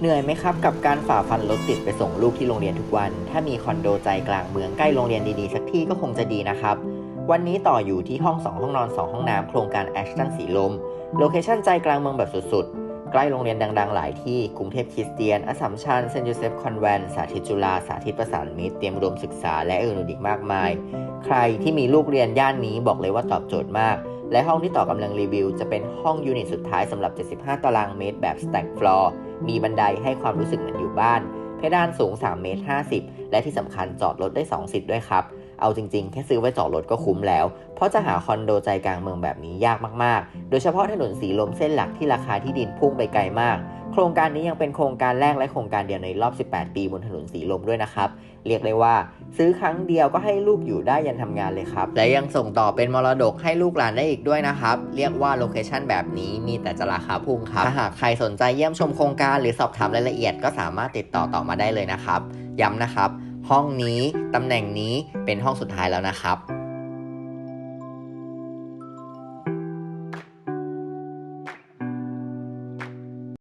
เหนื่อยไหมครับกับการฝ่าฟันรถติดไปส่งลูกที่โรงเรียนทุกวัน ถ้ามีคอนโดใจกลางเมืองใกล้โรงเรียนดีๆสักที่ก็คงจะดีนะครับ วันนี้ต่ออยู่ที่ห้อง 2 ห้องนอน 2 ห้องน้ำโครงการแอชตันสีลม โลเคชั่นใจกลางเมืองแบบสุดๆ ใกล้โรงเรียนดังๆ หลายที่กรุงเทพคริสเตียนอสัมชัญเซนต์โยเซฟคอนแวนสาธิตจุฬาสาธิตประสานมิตรเตรียมอุดมศึกษาและอื่นๆอีกมากมาย ใครที่มีลูกเรียนย่านนี้บอกเลยว่าตอบโจทย์มาก และห้องที่ต่อกำลังรีวิว จะเป็นห้องยูนิตสุดท้ายสำหรับ 75 ตารางเมตรแบบ stack floor มีบันไดให้ความรู้สึกเหมือนอยู่บ้าน เพดานสูง3เมตร50 และที่สำคัญจอดรถได้2สิทธิ์ด้วยครับ เอาจริงๆ แค่ซื้อไว้จอดรถก็คุ้มแล้ว เพราะจะหาคอนโดใจกลางเมืองแบบนี้ยากมากๆ โดยเฉพาะถนนสีลมเส้นหลักที่ราคาที่ดินพุ่งไปไกลมาก ครงการนี้ยังเป็นโครงการแรกและโครงการเดียวในรอบ 18 ปีบนถนนสีลมด้วยนะครับ เรียกเลยว่า ซื้อครั้งเดียวก็ให้ลูกอยู่ได้ยันทำงานเลยครับ และยังส่งต่อเป็นมรดกให้ลูกหลานได้อีกด้วยนะครับ เรียกว่าโลเคชันแบบนี้มีแต่จะราคาพุ่งครับ ถ้าหากใครสนใจเยี่ยมชมโครงการหรือสอบถามรายละเอียดก็สามารถติดต่อต่อมาได้เลยนะครับ ย้ำนะครับ ห้องนี้ตำแหน่งนี้เป็นห้องสุดท้ายแล้วนะครับ